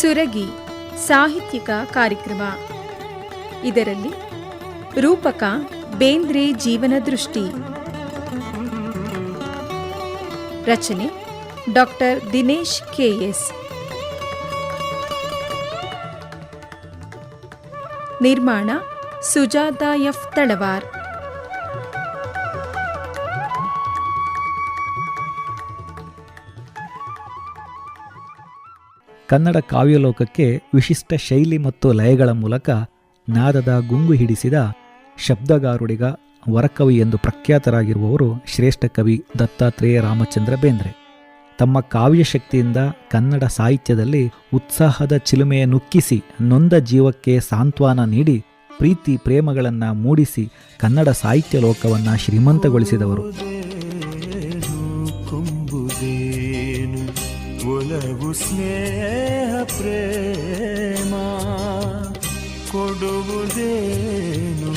ಸುರಗಿ ಸಾಹಿತ್ಯಿಕ ಕಾರ್ಯಕ್ರಮ. ಇದರಲ್ಲಿ ರೂಪಕ ಬೇಂದ್ರೆ ಜೀವನ ದೃಷ್ಟಿ. ರಚನೆ ಡಾಕ್ಟರ್ ದಿನೇಶ್ ಕೆಎಸ್ ನಿರ್ಮಾಣ ಸುಜಾತಾ ಎಫ್ ತಳವಾರ್. ಕನ್ನಡ ಕಾವ್ಯಲೋಕಕ್ಕೆ ವಿಶಿಷ್ಟ ಶೈಲಿ ಮತ್ತು ಲಯಗಳ ಮೂಲಕ ನಾದದ ಗುಂಗು ಹಿಡಿಸಿದ ಶಬ್ದಗಾರುಡಿಗ ವರಕವಿ ಎಂದು ಪ್ರಖ್ಯಾತರಾಗಿರುವವರು ಶ್ರೇಷ್ಠ ಕವಿ ದತ್ತಾತ್ರೇಯ ರಾಮಚಂದ್ರ ಬೇಂದ್ರೆ. ತಮ್ಮ ಕಾವ್ಯ ಶಕ್ತಿಯಿಂದ ಕನ್ನಡ ಸಾಹಿತ್ಯದಲ್ಲಿ ಉತ್ಸಾಹದ ಚಿಲುಮೆಯ ನುಕ್ಕಿಸಿ ನೊಂದ ಜೀವಕ್ಕೆ ಸಾಂತ್ವನ ನೀಡಿ ಪ್ರೀತಿ ಪ್ರೇಮಗಳನ್ನು ಮೂಡಿಸಿ ಕನ್ನಡ ಸಾಹಿತ್ಯ ಲೋಕವನ್ನು ಶ್ರೀಮಂತಗೊಳಿಸಿದವರು. ಸ್ನೇಹ ಪ್ರೇಮ ಕೊಡುವುದೇನು,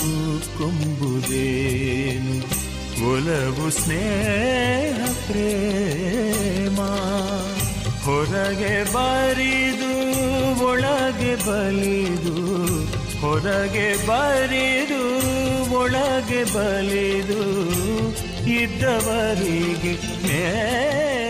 ಕೊಂಬುದೇನು? ಒಲವು ಸ್ನೇಹ ಪ್ರೇಮ ಹೊರಗೆ ಬರಿದು, ಒಳಗೆ ಬಲಿದು, ಹೊರಗೆ ಬರಿದು, ಒಳಗೆ ಬಲಿದು ಇದ್ದವರಿಗೆ ನೇಮ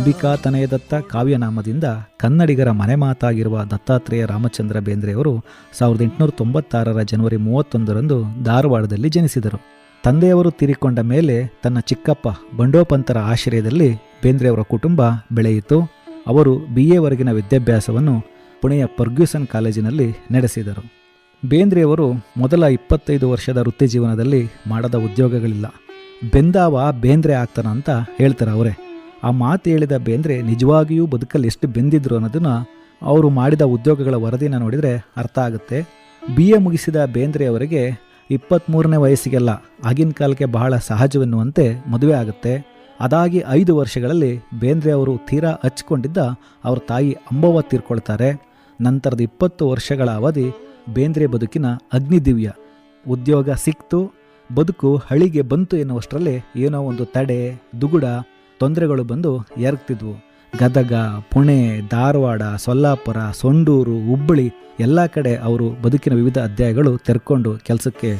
ಅಂಬಿಕಾ ತನಯದತ್ತ ಕಾವ್ಯನಾಮದಿಂದ ಕನ್ನಡಿಗರ ಮನೆ ಮಾತಾಗಿರುವ ದತ್ತಾತ್ರೇಯ ರಾಮಚಂದ್ರ ಬೇಂದ್ರೆಯವರು ಸಾವಿರದ ಎಂಟುನೂರ ತೊಂಬತ್ತಾರರ ಜನವರಿ ಮೂವತ್ತೊಂದರಂದು ಧಾರವಾಡದಲ್ಲಿ ಜನಿಸಿದರು. ತಂದೆಯವರು ತೀರಿಕೊಂಡ ಮೇಲೆ ತನ್ನ ಚಿಕ್ಕಪ್ಪ ಬಂಡೋಪಂತರ ಆಶ್ರಯದಲ್ಲಿ ಬೇಂದ್ರೆಯವರ ಕುಟುಂಬ ಬೆಳೆಯಿತು. ಅವರು ಬಿ ಎವರೆಗಿನ ವಿದ್ಯಾಭ್ಯಾಸವನ್ನು ಪುಣೆಯ ಪರ್ಗ್ಯೂಸನ್ ಕಾಲೇಜಿನಲ್ಲಿ ನಡೆಸಿದರು. ಬೇಂದ್ರೆಯವರು ಮೊದಲ ಇಪ್ಪತ್ತೈದು ವರ್ಷದ ವೃತ್ತಿ ಜೀವನದಲ್ಲಿ ಮಾಡದ ಉದ್ಯೋಗಗಳಿಲ್ಲ. ಬೆಂದಾವ ಬೇಂದ್ರೆ ಆಗ್ತಾನ ಅಂತ ಹೇಳ್ತಾರೆ ಅವರೇ. ಆ ಮಾತು ಹೇಳಿದ ಬೇಂದ್ರೆ ನಿಜವಾಗಿಯೂ ಬದುಕಲ್ಲಿ ಎಷ್ಟು ಬೆಂದಿದ್ರು ಅನ್ನೋದನ್ನು ಅವರು ಮಾಡಿದ ಉದ್ಯೋಗಗಳ ವರದಿನ ನೋಡಿದರೆ ಅರ್ಥ ಆಗುತ್ತೆ. ಬಿ ಎ ಮುಗಿಸಿದ ಬೇಂದ್ರೆ ಅವರಿಗೆ ಇಪ್ಪತ್ತ್ಮೂರನೇ ವಯಸ್ಸಿಗೆಲ್ಲ ಆಗಿನ ಕಾಲಕ್ಕೆ ಬಹಳ ಸಹಜವೆನ್ನುವಂತೆ ಮದುವೆ ಆಗುತ್ತೆ. ಅದಾಗಿ ಐದು ವರ್ಷಗಳಲ್ಲಿ ಬೇಂದ್ರೆ ಅವರು ತೀರಾ ಹಚ್ಕೊಂಡಿದ್ದ ಅವ್ರ ತಾಯಿ ಅಂಬವ್ವ ತೀರ್ಕೊಳ್ತಾರೆ. ನಂತರದ ಇಪ್ಪತ್ತು ವರ್ಷಗಳ ಅವಧಿ ಬೇಂದ್ರೆ ಬದುಕಿನ ಅಗ್ನಿದಿವ್ಯ. ಉದ್ಯೋಗ ಸಿಕ್ತು, ಬದುಕು ಹಳಿಗೆ ಬಂತು ಎನ್ನುವಷ್ಟರಲ್ಲಿ ಏನೋ ಒಂದು ತಡೆ, ದುಗುಡ ತೊಂದರೆಗಳು ಬಂದು ಎರಗ್ತಿದ್ವು. ಗದಗ, ಪುಣೆ, ಧಾರವಾಡ, ಸೊಲ್ಲಾಪುರ, ಸೊಂಡೂರು, ಹುಬ್ಬಳ್ಳಿ ಎಲ್ಲ ಕಡೆ ಅವರು ಬದುಕಿನ ವಿವಿಧ ಅಧ್ಯಾಯಗಳು ತೆರ್ಕೊಂಡು ಕೆಲಸಕ್ಕೆ.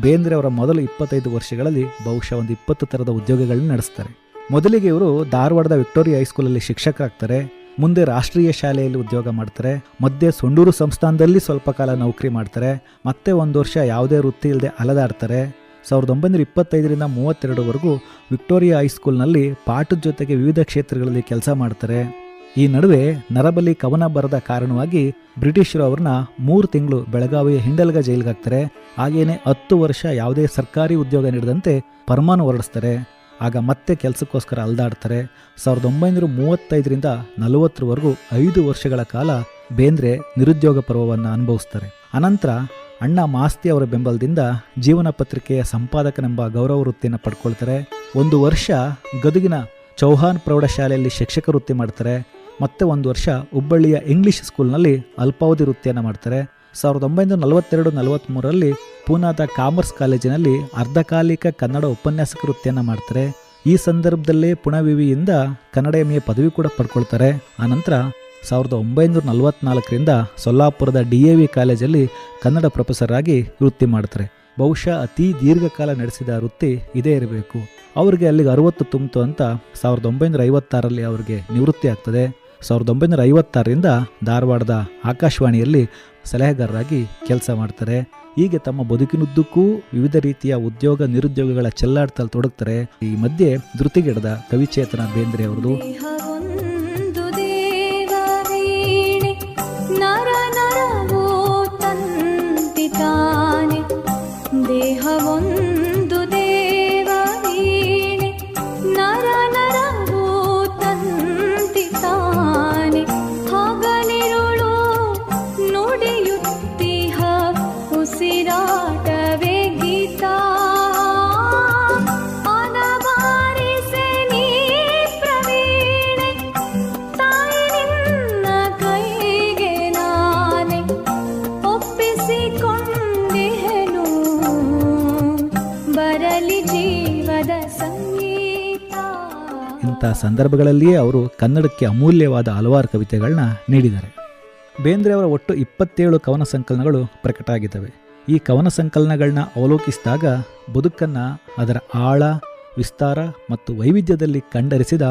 ಬೇಂದ್ರೆ ಅವರ ಮೊದಲು ಇಪ್ಪತ್ತೈದು ವರ್ಷಗಳಲ್ಲಿ ಬಹುಶಃ ಒಂದು ಇಪ್ಪತ್ತು ಥರದ ಉದ್ಯೋಗಗಳನ್ನ ನಡೆಸ್ತಾರೆ. ಮೊದಲಿಗೆ ಇವರು ಧಾರವಾಡದ ವಿಕ್ಟೋರಿಯಾ ಹೈಸ್ಕೂಲಲ್ಲಿ ಶಿಕ್ಷಕರಾಗ್ತಾರೆ ಮುಂದೆ ರಾಷ್ಟ್ರೀಯ ಶಾಲೆಯಲ್ಲಿ ಉದ್ಯೋಗ ಮಾಡ್ತಾರೆ. ಮಧ್ಯೆ ಸೊಂಡೂರು ಸಂಸ್ಥಾನದಲ್ಲಿ ಸ್ವಲ್ಪ ಕಾಲ ನೌಕರಿ ಮಾಡ್ತಾರೆ. ಮತ್ತೆ ಒಂದು ವರ್ಷ ಯಾವುದೇ ವೃತ್ತಿ ಇಲ್ಲದೆ ಅಲದಾಡ್ತಾರೆ. ಸಾವಿರದ ಒಂಬೈನೂರ ಇಪ್ಪತ್ತೈದರಿಂದ ಮೂವತ್ತೆರಡವರೆಗೂ ವಿಕ್ಟೋರಿಯಾ ಹೈಸ್ಕೂಲ್ನಲ್ಲಿ ಪಾಠದ ಜೊತೆಗೆ ವಿವಿಧ ಕ್ಷೇತ್ರಗಳಲ್ಲಿ ಕೆಲಸ ಮಾಡ್ತಾರೆ. ಈ ನಡುವೆ ನರಬಲಿ ಕವನ ಬರದ ಕಾರಣವಾಗಿ ಬ್ರಿಟಿಷರು ಅವ್ರನ್ನ ಮೂರು ತಿಂಗಳು ಬೆಳಗಾವಿಯ ಹಿಂಡಲ್ಗ ಜೈಲಿಗೆ ಹಾಗೇನೆ ಹತ್ತು ವರ್ಷ ಯಾವುದೇ ಸರ್ಕಾರಿ ಉದ್ಯೋಗ ನೀಡದಂತೆ ಪರಮಾನು ಹೊರಡಿಸ್ತಾರೆ. ಆಗ ಮತ್ತೆ ಕೆಲಸಕ್ಕೋಸ್ಕರ ಅಲ್ದಾಡ್ತಾರೆ. ಸಾವಿರದ ಒಂಬೈನೂರ ಮೂವತ್ತೈದರಿಂದ ನಲವತ್ತರವರೆಗೂ ಐದು ವರ್ಷಗಳ ಕಾಲ ಬೇಂದ್ರೆ ನಿರುದ್ಯೋಗ ಪರ್ವವನ್ನು ಅನುಭವಿಸ್ತಾರೆ. ಅನಂತರ ಅಣ್ಣ ಮಾಸ್ತಿ ಅವರ ಬೆಂಬಲದಿಂದ ಜೀವನ ಪತ್ರಿಕೆಯ ಸಂಪಾದಕನೆಂಬ ಗೌರವ ವೃತ್ತಿಯನ್ನು ಪಡ್ಕೊಳ್ತಾರೆ. ಒಂದು ವರ್ಷ ಗದುಗಿನ ಚೌಹಾನ್ ಪ್ರೌಢಶಾಲೆಯಲ್ಲಿ ಶಿಕ್ಷಕ ವೃತ್ತಿ ಮಾಡ್ತಾರೆ. ಮತ್ತೆ ಒಂದು ವರ್ಷ ಹುಬ್ಬಳ್ಳಿಯ ಇಂಗ್ಲಿಷ್ ಸ್ಕೂಲ್ನಲ್ಲಿ ಅಲ್ಪಾವಧಿ ವೃತ್ತಿಯನ್ನು ಮಾಡ್ತಾರೆ. ಸಾವಿರದ ಒಂಬೈನೂರ ನಲವತ್ತೆರಡು ನಲವತ್ತ್ಮೂರರಲ್ಲಿ ಪೂನಾದ ಕಾಮರ್ಸ್ ಕಾಲೇಜಿನಲ್ಲಿ ಅರ್ಧಕಾಲಿಕ ಕನ್ನಡ ಉಪನ್ಯಾಸಕ ವೃತ್ತಿಯನ್ನು ಮಾಡ್ತಾರೆ. ಈ ಸಂದರ್ಭದಲ್ಲೇ ಪುಣವಿವಿಯಿಂದ ಕನ್ನಡ ಎಂ ಪದವಿ ಕೂಡ ಪಡ್ಕೊಳ್ತಾರೆ. ಆನಂತರ ಸಾವಿರದ ಒಂಬೈನೂರ ನಲವತ್ನಾಲ್ಕರಿಂದ ಸೊಲ್ಲಾಪುರದ ಡಿ ಎ ವಿ ಕಾಲೇಜಲ್ಲಿ ಕನ್ನಡ ಪ್ರೊಫೆಸರ್ ಆಗಿ ವೃತ್ತಿ ಮಾಡ್ತಾರೆ. ಬಹುಶಃ ಅತಿ ದೀರ್ಘಕಾಲ ನಡೆಸಿದ ವೃತ್ತಿ ಇದೇ ಇರಬೇಕು. ಅವರಿಗೆ ಅಲ್ಲಿಗೆ ಅರವತ್ತು ತುಂಬಿತು ಅಂತ ಸಾವಿರದ ಒಂಬೈನೂರ ಐವತ್ತಾರಲ್ಲಿ ಅವರಿಗೆ ನಿವೃತ್ತಿ ಆಗ್ತದೆ. ಸಾವಿರದ ಒಂಬೈನೂರ ಐವತ್ತಾರರಿಂದ ಧಾರವಾಡದ ಆಕಾಶವಾಣಿಯಲ್ಲಿ ಸಲಹೆಗಾರರಾಗಿ ಕೆಲಸ ಮಾಡ್ತಾರೆ. ಹೀಗೆ ತಮ್ಮ ಬದುಕಿನುದ್ದಕ್ಕೂ ವಿವಿಧ ರೀತಿಯ ಉದ್ಯೋಗ ನಿರುದ್ಯೋಗಗಳ ಚೆಲ್ಲಾಡ್ತಲ್ಲಿ ತೊಡಗ್ತಾರೆ. ಈ ಮಧ್ಯೆ ಧೃತಿಗೆಡದ ಕವಿಚೇತನ ಬೇಂದ್ರೆ ಅವರದು. ತಂತಿತಾನೆ ದೇಹವೊಂದು ಸಂದರ್ಭಗಳಲ್ಲಿಯೇ ಅವರು ಕನ್ನಡಕ್ಕೆ ಅಮೂಲ್ಯವಾದ ಹಲವಾರು ಕವಿತೆಗಳನ್ನ ನೀಡಿದ್ದಾರೆ. ಬೇಂದ್ರೆ ಅವರ ಒಟ್ಟು ಇಪ್ಪತ್ತೇಳು ಕವನ ಸಂಕಲನಗಳು ಪ್ರಕಟ ಆಗಿದ್ದಾವೆ. ಈ ಕವನ ಸಂಕಲನಗಳನ್ನ ಅವಲೋಕಿಸಿದಾಗ ಬದುಕನ್ನು ಅದರ ಆಳ, ವಿಸ್ತಾರ ಮತ್ತು ವೈವಿಧ್ಯದಲ್ಲಿ ಕಂಡರಿಸಿದ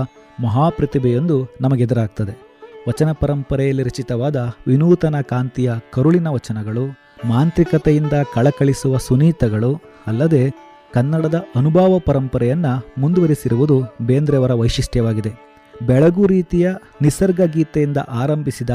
ಮಹಾಪ್ರತಿಭೆಯೊಂದು ನಮಗೆದುರಾಗ್ತದೆ. ವಚನ ಪರಂಪರೆಯಲ್ಲಿ ರಚಿತವಾದ ವಿನೂತನ ಕಾಂತಿಯ ಕರುಳಿನ ವಚನಗಳು, ಮಾಂತ್ರಿಕತೆಯಿಂದ ಕಳಕಳಿಸುವ ಸುನೀತಗಳು, ಅಲ್ಲದೆ ಕನ್ನಡದ ಅನುಭವ ಪರಂಪರೆಯನ್ನು ಮುಂದುವರಿಸಿರುವುದು ಬೇಂದ್ರೆಯವರ ವೈಶಿಷ್ಟ್ಯವಾಗಿದೆ. ಬೆಳಗು ರೀತಿಯ ನಿಸರ್ಗ ಗೀತೆಯಿಂದ ಆರಂಭಿಸಿದ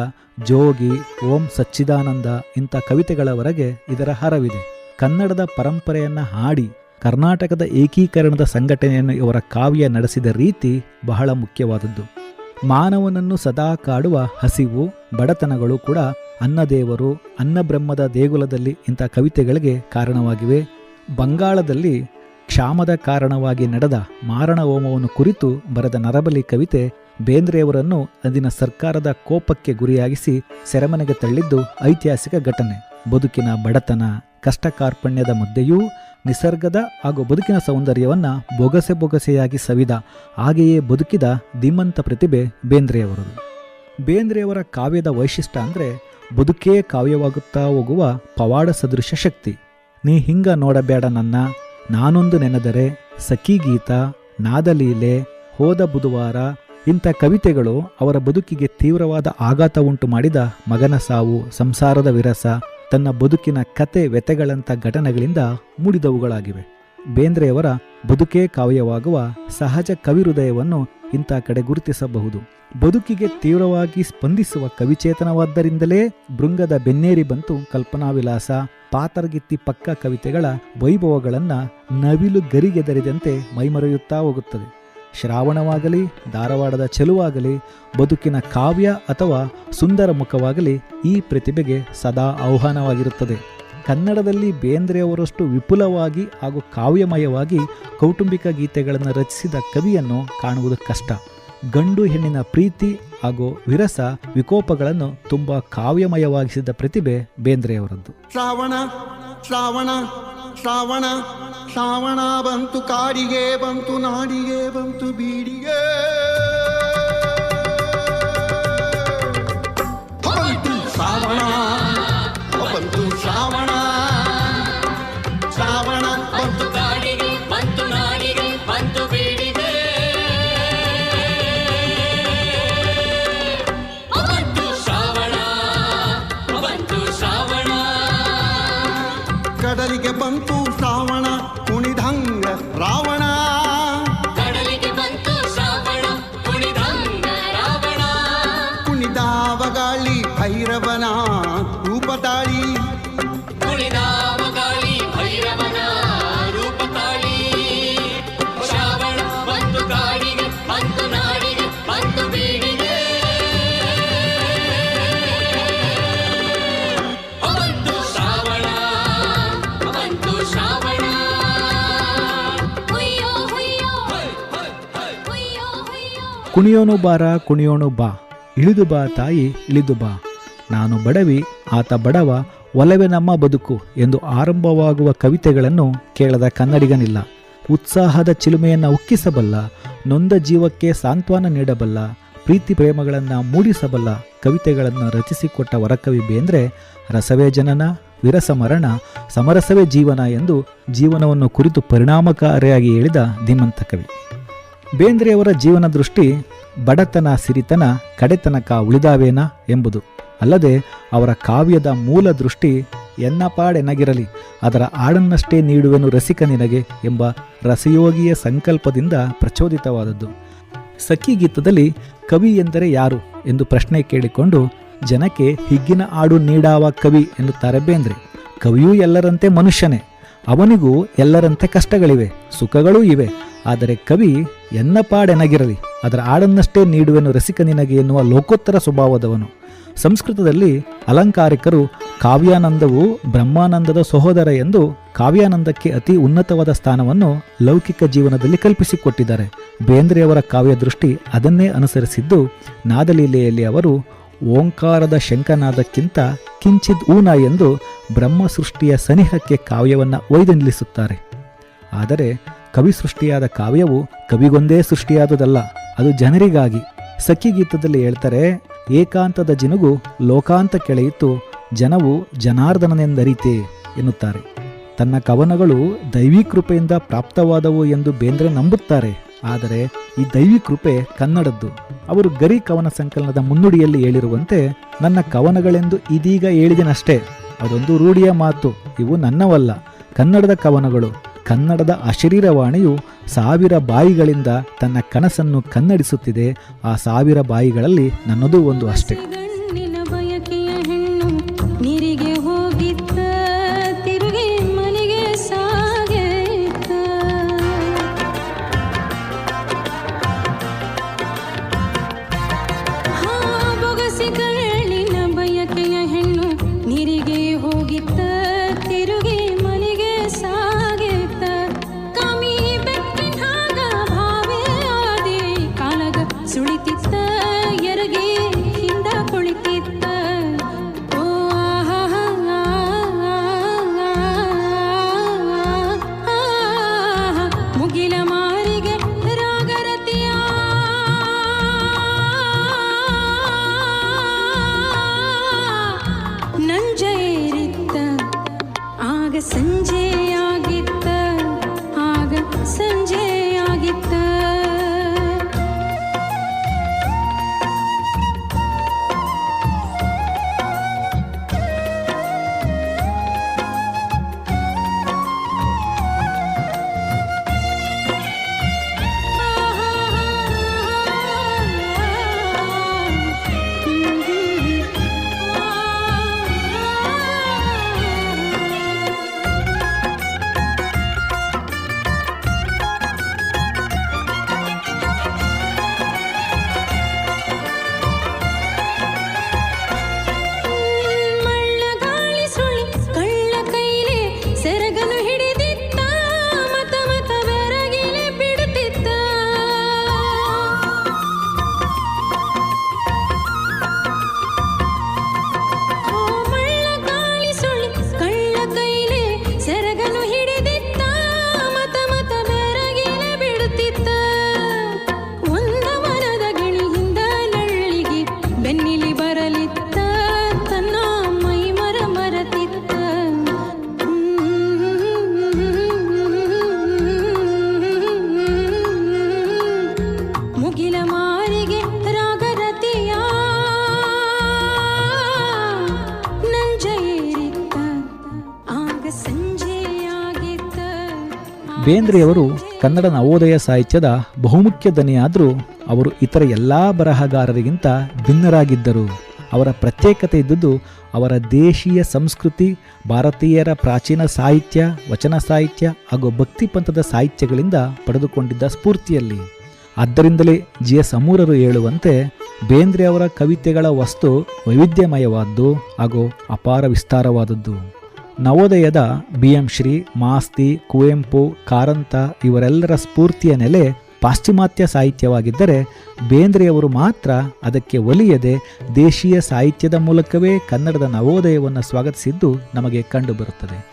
ಜೋಗಿ, ಓಂ ಸಚ್ಚಿದಾನಂದ ಇಂಥ ಕವಿತೆಗಳವರೆಗೆ ಇದರ ಹರವಿದೆ. ಕನ್ನಡದ ಪರಂಪರೆಯನ್ನು ಹಾಡಿ, ಕರ್ನಾಟಕದ ಏಕೀಕರಣದ ಸಂಘಟನೆಯನ್ನು ಇವರ ಕಾವ್ಯ ನಡೆಸಿದ ರೀತಿ ಬಹಳ ಮುಖ್ಯವಾದದ್ದು. ಮಾನವನನ್ನು ಸದಾ ಕಾಡುವ ಹಸಿವು, ಬಡತನಗಳು ಕೂಡ ಅನ್ನದೇವರು, ಅನ್ನಬ್ರಹ್ಮದ ದೇಗುಲದಲ್ಲಿ ಇಂಥ ಕವಿತೆಗಳಿಗೆ ಕಾರಣವಾಗಿವೆ. ಬಂಗಾಳದಲ್ಲಿ ಕ್ಷಾಮದ ಕಾರಣವಾಗಿ ನಡೆದ ಮಾರಣ ಹೋಮವನ್ನು ಕುರಿತು ಬರೆದ ನರಬಲಿ ಕವಿತೆ ಬೇಂದ್ರೆಯವರನ್ನು ಅಂದಿನ ಸರ್ಕಾರದ ಕೋಪಕ್ಕೆ ಗುರಿಯಾಗಿಸಿ ಸೆರೆಮನೆಗೆ ತಳ್ಳಿದ್ದು ಐತಿಹಾಸಿಕ ಘಟನೆ. ಬದುಕಿನ ಬಡತನ ಕಷ್ಟ ಕಾರ್ಪಣ್ಯದ ಮಧ್ಯೆಯೂ ನಿಸರ್ಗದ ಹಾಗೂ ಬದುಕಿನ ಸೌಂದರ್ಯವನ್ನು ಬೊಗಸೆ ಬೊಗಸೆಯಾಗಿ ಸವಿದ ಹಾಗೆಯೇ ಬದುಕಿದ ಧೀಮಂತ ಪ್ರತಿಭೆ ಬೇಂದ್ರೆಯವರದು ಬೇಂದ್ರೆಯವರ ಕಾವ್ಯದ ವೈಶಿಷ್ಟ್ಯ ಅಂದರೆ ಬದುಕೇ ಕಾವ್ಯವಾಗುತ್ತಾ ಹೋಗುವ ಪವಾಡ ಸದೃಶ ಶಕ್ತಿ. ನೀ ಹಿಂಗ ನೋಡಬೇಡ ನನ್ನ. ನಾನೊಂದು ನೆನೆದರೆ ಸಖಿ ಗೀತ, ನಾದಲೀಲೆ, ಹೋದ ಬುಧವಾರ ಇಂಥ ಕವಿತೆಗಳು ಅವರ ಬದುಕಿಗೆ ತೀವ್ರವಾದ ಆಘಾತ ಉಂಟು ಮಾಡಿದ ಮಗನ ಸಾವು, ಸಂಸಾರದ ವಿರಸ, ತನ್ನ ಬದುಕಿನ ಕತೆ ವ್ಯತೆಗಳಂಥ ಘಟನೆಗಳಿಂದ ಮೂಡಿದವುಗಳಾಗಿವೆ. ಬೇಂದ್ರೆಯವರ ಬದುಕೇ ಕಾವ್ಯವಾಗುವ ಸಹಜ ಕವಿಹೃದಯವನ್ನು ಇಂಥ ಕಡೆ ಗುರುತಿಸಬಹುದು. ಬದುಕಿಗೆ ತೀವ್ರವಾಗಿ ಸ್ಪಂದಿಸುವ ಕವಿಚೇತನವಾದ್ದರಿಂದಲೇ ಭೃಂಗದ ಬೆನ್ನೇರಿ ಬಂತು ಕಲ್ಪನಾವಿಲಾಸ. ಪಾತರ್ಗಿತ್ತಿ ಪಕ್ಕ ಕವಿತೆಗಳ ವೈಭವಗಳನ್ನು ನವಿಲು ಗರಿಗೆದರಿದಂತೆ ಮೈಮರೆಯುತ್ತಾ ಹೋಗುತ್ತದೆ. ಶ್ರಾವಣವಾಗಲಿ, ಧಾರವಾಡದ ಚೆಲುವಾಗಲಿ, ಬದುಕಿನ ಕಾವ್ಯ ಅಥವಾ ಸುಂದರ ಮುಖವಾಗಲಿ ಈ ಪ್ರತಿಭೆಗೆ ಸದಾ ಆಹ್ವಾನವಾಗಿರುತ್ತದೆ. ಕನ್ನಡದಲ್ಲಿ ಬೇಂದ್ರೆಯವರಷ್ಟು ವಿಪುಲವಾಗಿ ಹಾಗೂ ಕಾವ್ಯಮಯವಾಗಿ ಕೌಟುಂಬಿಕ ಗೀತೆಗಳನ್ನು ರಚಿಸಿದ ಕವಿಯನ್ನು ಕಾಣುವುದು ಕಷ್ಟ. ಗಂಡು ಹೆಣ್ಣಿನ ಪ್ರೀತಿ ಹಾಗೂ ವಿರಸ ವಿಕೋಪಗಳನ್ನು ತುಂಬ ಕಾವ್ಯಮಯವಾಗಿಸಿದ ಪ್ರತಿಭೆ ಬೇಂದ್ರೆಯವರದ್ದು. ಶ್ರಾವಣ ಶ್ರಾವಣ ಶ್ರಾವಣ ಶ್ರಾವಣ ಬಂತು ಕಾಡಿಗೆ, ಬಂತು ನಾಡಿಗೆ, ಬಂತು ಬೀಡಿಗೆ. ಕುಣಿಯೋನು ಬಾರ, ಕುಣಿಯೋನು ಬಾ. ಇಳಿದು ಬಾ ತಾಯಿ, ಇಳಿದು ಬಾ. ನಾನು ಬಡವಿ, ಆತ ಬಡವ, ಒಲವೇ ನಮ್ಮ ಬದುಕು ಎಂದು ಆರಂಭವಾಗುವ ಕವಿತೆಗಳನ್ನು ಕೇಳದ ಕನ್ನಡಿಗನಿಲ್ಲ. ಉತ್ಸಾಹದ ಚಿಲುಮೆಯನ್ನು ಉಕ್ಕಿಸಬಲ್ಲ, ನೊಂದ ಜೀವಕ್ಕೆ ಸಾಂತ್ವನ ನೀಡಬಲ್ಲ, ಪ್ರೀತಿ ಪ್ರೇಮಗಳನ್ನು ಮೂಡಿಸಬಲ್ಲ ಕವಿತೆಗಳನ್ನು ರಚಿಸಿಕೊಟ್ಟ ವರಕವಿ ಬೇಂದ್ರೆ, ರಸವೇ ಜನನ, ವಿರಸ ಮರಣ, ಸಮರಸವೇ ಜೀವನ ಎಂದು ಜೀವನವನ್ನು ಕುರಿತು ಪರಿಣಾಮಕಾರಿಯಾಗಿ ಹೇಳಿದ ಧೀಮಂತ ಕವಿ. ಬೇಂದ್ರೆಯವರ ಜೀವನ ದೃಷ್ಟಿ ಬಡತನ, ಸಿರಿತನ, ಕಡೆತನಕ ಉಳಿದಾವೇನ ಎಂಬುದು. ಅಲ್ಲದೆ ಅವರ ಕಾವ್ಯದ ಮೂಲ ದೃಷ್ಟಿ ಎನ್ನಪಾಡೆನಗಿರಲಿ ಅದರ ಆಡನ್ನಷ್ಟೇ ನೀಡುವೆನು ರಸಿಕ ನಿನಗೆ ಎಂಬ ರಸಯೋಗಿಯ ಸಂಕಲ್ಪದಿಂದ ಪ್ರಚೋದಿತವಾದದ್ದು. ಸಖಿ ಗೀತದಲ್ಲಿ ಕವಿ ಎಂದರೆ ಯಾರು ಎಂದು ಪ್ರಶ್ನೆ ಕೇಳಿಕೊಂಡು ಜನಕ್ಕೆ ಹಿಗ್ಗಿನ ಆಡು ನೀಡಾವ ಕವಿ ಎನ್ನುತ್ತಾರೆ ಬೇಂದ್ರೆ. ಕವಿಯೂ ಎಲ್ಲರಂತೆ ಮನುಷ್ಯನೇ, ಅವನಿಗೂ ಎಲ್ಲರಂತೆ ಕಷ್ಟಗಳಿವೆ, ಸುಖಗಳೂ ಇವೆ ಆದರೆ ಕವಿ, ಎನ್ನ ಪಾಡೆನಗಿರಲಿ, ಅದರ ಆಡನ್ನಷ್ಟೇ ನೀಡುವೆನು ರಸಿಕ ನಿನಗೆ ಎನ್ನುವ ಲೋಕೋತ್ತರ ಸ್ವಭಾವದವನು. ಸಂಸ್ಕೃತದಲ್ಲಿ ಅಲಂಕಾರಿಕರು ಕಾವ್ಯಾನಂದವು ಬ್ರಹ್ಮಾನಂದದ ಸಹೋದರ ಎಂದು ಕಾವ್ಯಾನಂದಕ್ಕೆ ಅತಿ ಉನ್ನತವಾದ ಸ್ಥಾನವನ್ನು ಲೌಕಿಕ ಜೀವನದಲ್ಲಿ ಕಲ್ಪಿಸಿಕೊಟ್ಟಿದ್ದಾರೆ. ಬೇಂದ್ರೆಯವರ ಕಾವ್ಯ ದೃಷ್ಟಿ ಅದನ್ನೇ ಅನುಸರಿಸಿದ್ದು, ನಾದಲೀಲೆಯಲ್ಲಿ ಅವರು, ಓಂಕಾರದ ಶಂಕನಾದಕ್ಕಿಂತ ಕಿಂಚಿದ್ ಊನ ಎಂದು ಬ್ರಹ್ಮ ಸೃಷ್ಟಿಯ ಸನಿಹಕ್ಕೆ ಕಾವ್ಯವನ್ನು ಒಯ್ದು ನಿಲ್ಲಿಸುತ್ತಾರೆ ಆದರೆ ಕವಿ ಸೃಷ್ಟಿಯಾದ ಕಾವ್ಯವು ಕವಿಗೊಂದೇ ಸೃಷ್ಟಿಯಾದುದಲ್ಲ, ಅದು ಜನರಿಗಾಗಿ. ಸಖಿ ಗೀತದಲ್ಲಿ ಹೇಳ್ತಾರೆ, ಏಕಾಂತದ ಜಿನುಗು ಲೋಕಾಂತ ಕೆಳೆಯಿತು, ಜನವು ಜನಾರ್ದನನೆಂದರಿತೆ ಎನ್ನುತ್ತಾರೆ. ತನ್ನ ಕವನಗಳು ದೈವಿ ಕೃಪೆಯಿಂದ ಪ್ರಾಪ್ತವಾದವು ಎಂದು ಬೇಂದ್ರೆ ನಂಬುತ್ತಾರೆ, ಆದರೆ ಈ ದೈವಿ ಕೃಪೆ ಕನ್ನಡದ್ದು. ಅವರು ಗರಿ ಕವನ ಸಂಕಲನದ ಮುನ್ನುಡಿಯಲ್ಲಿ ಹೇಳಿರುವಂತೆ, ನನ್ನ ಕವನಗಳೆಂದು ಇದೀಗ ಹೇಳಿದನಷ್ಟೇ, ಅದೊಂದು ರೂಢಿಯ ಮಾತು, ಇವು ನನ್ನವಲ್ಲ, ಕನ್ನಡದ ಕವನಗಳು. ಕನ್ನಡದ ಅಶರೀರವಾಣಿಯು ಸಾವಿರ ಬಾಯಿಗಳಿಂದ ತನ್ನ ಕನಸನ್ನು ಕನ್ನಡಿಸುತ್ತಿದೆ. ಆ ಸಾವಿರ ಬಾಯಿಗಳಲ್ಲಿ ನನ್ನದೂ ಒಂದು ಅಷ್ಟೇ. ಬೇಂದ್ರೆಯವರು ಕನ್ನಡ ನವೋದಯ ಸಾಹಿತ್ಯದ ಬಹುಮುಖ್ಯ ದನಿಯಾದರೂ ಅವರು ಇತರ ಎಲ್ಲ ಬರಹಗಾರರಿಗಿಂತ ಭಿನ್ನರಾಗಿದ್ದರು. ಅವರ ಪ್ರತ್ಯೇಕತೆ ಇದ್ದುದು ಅವರ ದೇಶೀಯ ಸಂಸ್ಕೃತಿ, ಭಾರತೀಯರ ಪ್ರಾಚೀನ ಸಾಹಿತ್ಯ, ವಚನ ಸಾಹಿತ್ಯ ಹಾಗೂ ಭಕ್ತಿ ಪಂಥದ ಸಾಹಿತ್ಯಗಳಿಂದ ಪಡೆದುಕೊಂಡಿದ್ದ ಸ್ಫೂರ್ತಿಯಲ್ಲಿ. ಆದ್ದರಿಂದಲೇ ಜಿ ಎಸ್ ಅಮೂರರು ಹೇಳುವಂತೆ ಬೇಂದ್ರೆ ಅವರ ಕವಿತೆಗಳ ವಸ್ತು ವೈವಿಧ್ಯಮಯವಾದ್ದು ಹಾಗೂ ಅಪಾರ ವಿಸ್ತಾರವಾದದ್ದು. ನವೋದಯದ ಬಿ ಎಂ ಶ್ರೀ, ಮಾಸ್ತಿ, ಕುವೆಂಪು, ಕಾರಂತ ಇವರೆಲ್ಲರ ಸ್ಫೂರ್ತಿಯ ನೆಲೆ ಪಾಶ್ಚಿಮಾತ್ಯ ಸಾಹಿತ್ಯವಾಗಿದ್ದರೆ ಬೇಂದ್ರೆಯವರು ಮಾತ್ರ ಅದಕ್ಕೆ ಒಲಿಯದೆ ದೇಶೀಯ ಸಾಹಿತ್ಯದ ಮೂಲಕವೇ ಕನ್ನಡದ ನವೋದಯವನ್ನು ಸ್ವಾಗತಿಸಿದ್ದು ನಮಗೆ ಕಂಡುಬರುತ್ತದೆ.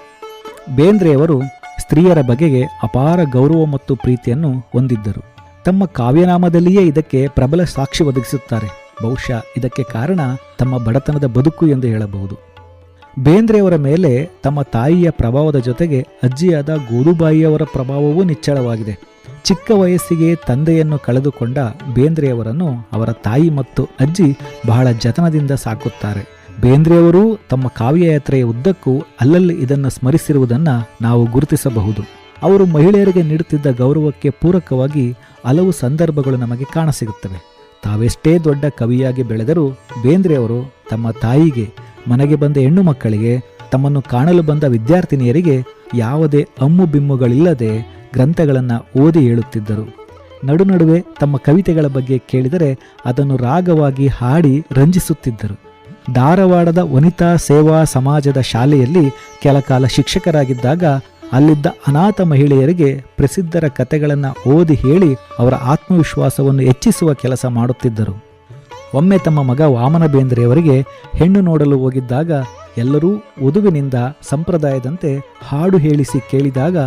ಬೇಂದ್ರೆಯವರು ಸ್ತ್ರೀಯರ ಬಗೆಗೆ ಅಪಾರ ಗೌರವ ಮತ್ತು ಪ್ರೀತಿಯನ್ನು ಹೊಂದಿದ್ದರು. ತಮ್ಮ ಕಾವ್ಯನಾಮದಲ್ಲಿಯೇ ಇದಕ್ಕೆ ಪ್ರಬಲ ಸಾಕ್ಷಿ ಒದಗಿಸುತ್ತಾರೆ. ಬಹುಶಃ ಇದಕ್ಕೆ ಕಾರಣ ತಮ್ಮ ಬಡತನದ ಬದುಕು ಎಂದು ಹೇಳಬಹುದು. ಬೇಂದ್ರೆಯವರ ಮೇಲೆ ತಮ್ಮ ತಾಯಿಯ ಪ್ರಭಾವದ ಜೊತೆಗೆ ಅಜ್ಜಿಯಾದ ಗೋಲುಬಾಯಿಯವರ ಪ್ರಭಾವವೂ ನಿಚ್ಚಳವಾಗಿದೆ. ಚಿಕ್ಕ ವಯಸ್ಸಿಗೆ ತಂದೆಯನ್ನು ಕಳೆದುಕೊಂಡ ಬೇಂದ್ರೆಯವರನ್ನು ಅವರ ತಾಯಿ ಮತ್ತು ಅಜ್ಜಿ ಬಹಳ ಜತನದಿಂದ ಸಾಕುತ್ತಾರೆ. ಬೇಂದ್ರೆಯವರು ತಮ್ಮ ಕಾವ್ಯಯಾತ್ರೆಯ ಉದ್ದಕ್ಕೂ ಅಲ್ಲಲ್ಲಿ ಇದನ್ನು ಸ್ಮರಿಸಿರುವುದನ್ನು ನಾವು ಗುರುತಿಸಬಹುದು. ಅವರು ಮಹಿಳೆಯರಿಗೆ ನೀಡುತ್ತಿದ್ದ ಗೌರವಕ್ಕೆ ಪೂರಕವಾಗಿ ಹಲವು ಸಂದರ್ಭಗಳು ನಮಗೆ ಕಾಣಸಿಗುತ್ತವೆ. ತಾವೆಷ್ಟೇ ದೊಡ್ಡ ಕವಿಯಾಗಿ ಬೆಳೆದರೂ ಬೇಂದ್ರೆಯವರು ತಮ್ಮ ತಾಯಿಗೆ ಮನೆಗೆ ಬಂದ ಹೆಣ್ಣು ಮಕ್ಕಳಿಗೆ, ತಮ್ಮನ್ನು ಕಾಣಲು ಬಂದ ವಿದ್ಯಾರ್ಥಿನಿಯರಿಗೆ ಯಾವುದೇ ಅಮ್ಮು ಬಿಮ್ಮುಗಳಿಲ್ಲದೆ ಗ್ರಂಥಗಳನ್ನು ಓದಿ ಹೇಳುತ್ತಿದ್ದರು. ನಡುನಡುವೆ ತಮ್ಮ ಕವಿತೆಗಳ ಬಗ್ಗೆ ಕೇಳಿದರೆ ಅದನ್ನು ರಾಗವಾಗಿ ಹಾಡಿ ರಂಜಿಸುತ್ತಿದ್ದರು. ಧಾರವಾಡದ ವನಿತಾ ಸೇವಾ ಸಮಾಜದ ಶಾಲೆಯಲ್ಲಿ ಕೆಲಕಾಲ ಶಿಕ್ಷಕರಾಗಿದ್ದಾಗ ಅಲ್ಲಿದ್ದ ಅನಾಥ ಮಹಿಳೆಯರಿಗೆ ಪ್ರಸಿದ್ಧರ ಕತೆಗಳನ್ನು ಓದಿ ಹೇಳಿ ಅವರ ಆತ್ಮವಿಶ್ವಾಸವನ್ನು ಹೆಚ್ಚಿಸುವ ಕೆಲಸ ಮಾಡುತ್ತಿದ್ದರು. ಒಮ್ಮೆ ತಮ್ಮ ಮಗ ವಾಮನ ಬೇಂದ್ರೆಯವರಿಗೆ ಹೆಣ್ಣು ನೋಡಲು ಹೋಗಿದ್ದಾಗ ಎಲ್ಲರೂ ವಧುವಿನಿಂದ ಸಂಪ್ರದಾಯದಂತೆ ಹಾಡು ಹೇಳಿಸಿ ಕೇಳಿದಾಗ,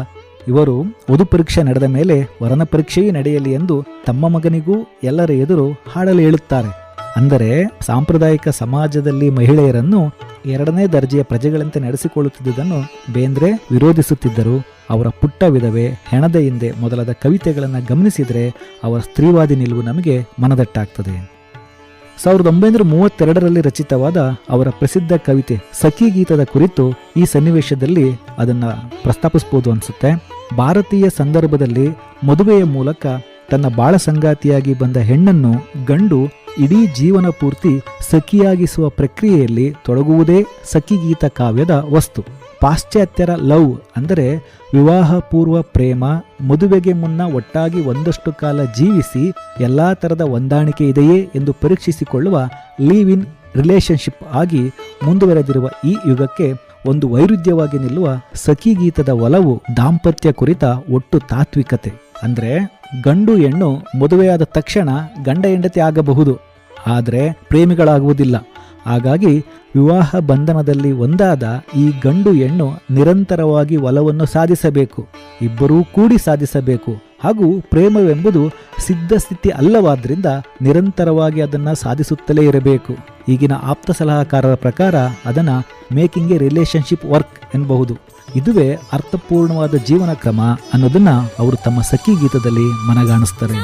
ಇವರು ವಧು ಪರೀಕ್ಷೆ ನಡೆದ ಮೇಲೆ ವರನ ಪರೀಕ್ಷೆಯೂ ನಡೆಯಲಿ ಎಂದು ತಮ್ಮ ಮಗನಿಗೂ ಎಲ್ಲರ ಎದುರು ಹಾಡಲು ಹೇಳುತ್ತಾರೆ. ಅಂದರೆ ಸಾಂಪ್ರದಾಯಿಕ ಸಮಾಜದಲ್ಲಿ ಮಹಿಳೆಯರನ್ನು ಎರಡನೇ ದರ್ಜೆಯ ಪ್ರಜೆಗಳಂತೆ ನಡೆಸಿಕೊಳ್ಳುತ್ತಿದ್ದುದನ್ನು ಬೇಂದ್ರೆ ವಿರೋಧಿಸುತ್ತಿದ್ದರು. ಅವರ ಪುಟ್ಟ ವಿಧವೆ ಹೆಣದ ಹಿಂದೆ ಮೊದಲಾದ ಕವಿತೆಗಳನ್ನು ಗಮನಿಸಿದರೆ ಅವರ ಸ್ತ್ರೀವಾದಿ ನಿಲುವು ನಮಗೆ ಮನದಟ್ಟಾಗ್ತದೆ. ಸಾವಿರದ ಒಂಬೈನೂರ ಮೂವತ್ತೆರಡರಲ್ಲಿ ರಚಿತವಾದ ಅವರ ಪ್ರಸಿದ್ಧ ಕವಿತೆ ಸಖಿ ಗೀತದ ಕುರಿತು ಈ ಸನ್ನಿವೇಶದಲ್ಲಿ ಅದನ್ನ ಪ್ರಸ್ತಾಪಿಸಬಹುದು ಅನಿಸುತ್ತೆ. ಭಾರತೀಯ ಸಂದರ್ಭದಲ್ಲಿ ಮದುವೆಯ ಮೂಲಕ ತನ್ನ ಬಾಳ ಸಂಗಾತಿಯಾಗಿ ಬಂದ ಹೆಣ್ಣನ್ನು ಗಂಡು ಇಡೀ ಜೀವನ ಪೂರ್ತಿ ಸಖಿಯಾಗಿಸುವ ಪ್ರಕ್ರಿಯೆಯಲ್ಲಿ ತೊಡಗುವುದೇ ಸಖಿಗೀತ ಕಾವ್ಯದ ವಸ್ತು. ಪಾಶ್ಚಾತ್ಯರ ಲವ್ ಅಂದರೆ ವಿವಾಹ ಪೂರ್ವ ಪ್ರೇಮ, ಮದುವೆಗೆ ಮುನ್ನ ಒಟ್ಟಾಗಿ ಒಂದಷ್ಟು ಕಾಲ ಜೀವಿಸಿ ಎಲ್ಲ ಥರದ ಹೊಂದಾಣಿಕೆ ಇದೆಯೇ ಎಂದು ಪರೀಕ್ಷಿಸಿಕೊಳ್ಳುವ ಲೀವ್ ಇನ್ ರಿಲೇಶನ್ಶಿಪ್ ಆಗಿ ಮುಂದುವರೆದಿರುವ ಈ ಯುಗಕ್ಕೆ ಒಂದು ವೈರುಧ್ಯವಾಗಿ ನಿಲ್ಲುವ ಸಖಿಗೀತದ ಒಲವು ದಾಂಪತ್ಯ ಕುರಿತ ಒಟ್ಟು ತಾತ್ವಿಕತೆ. ಅಂದರೆ ಗಂಡು ಹೆಣ್ಣು ಮದುವೆಯಾದ ತಕ್ಷಣ ಗಂಡ ಹೆಂಡತಿ ಆಗಬಹುದು, ಆದರೆ ಪ್ರೇಮಿಗಳಾಗುವುದಿಲ್ಲ. ಹಾಗಾಗಿ ವಿವಾಹ ಬಂಧನದಲ್ಲಿ ಒಂದಾದ ಈ ಗಂಡು ಹೆಣ್ಣು ನಿರಂತರವಾಗಿ ಒಲವನ್ನು ಸಾಧಿಸಬೇಕು, ಇಬ್ಬರೂ ಕೂಡಿ ಸಾಧಿಸಬೇಕು. ಹಾಗೂ ಪ್ರೇಮವೆಂಬುದು ಸಿದ್ಧಸ್ಥಿತಿ ಅಲ್ಲವಾದ್ರಿಂದ ನಿರಂತರವಾಗಿ ಅದನ್ನು ಸಾಧಿಸುತ್ತಲೇ ಇರಬೇಕು. ಈಗಿನ ಆಪ್ತ ಸಲಹಾಕಾರರ ಪ್ರಕಾರ ಅದನ್ನು ಮೇಕಿಂಗ್ ಎ ರಿಲೇಶನ್ಶಿಪ್ ವರ್ಕ್ ಎನ್ನಬಹುದು ಇದುವೇ ಅರ್ಥಪೂರ್ಣವಾದ ಜೀವನ ಕ್ರಮ ಅನ್ನೋದನ್ನ ಅವರು ತಮ್ಮ ಸಖಿ ಗೀತದಲ್ಲಿ ಮನಗಾಣಿಸ್ತಾರೆ.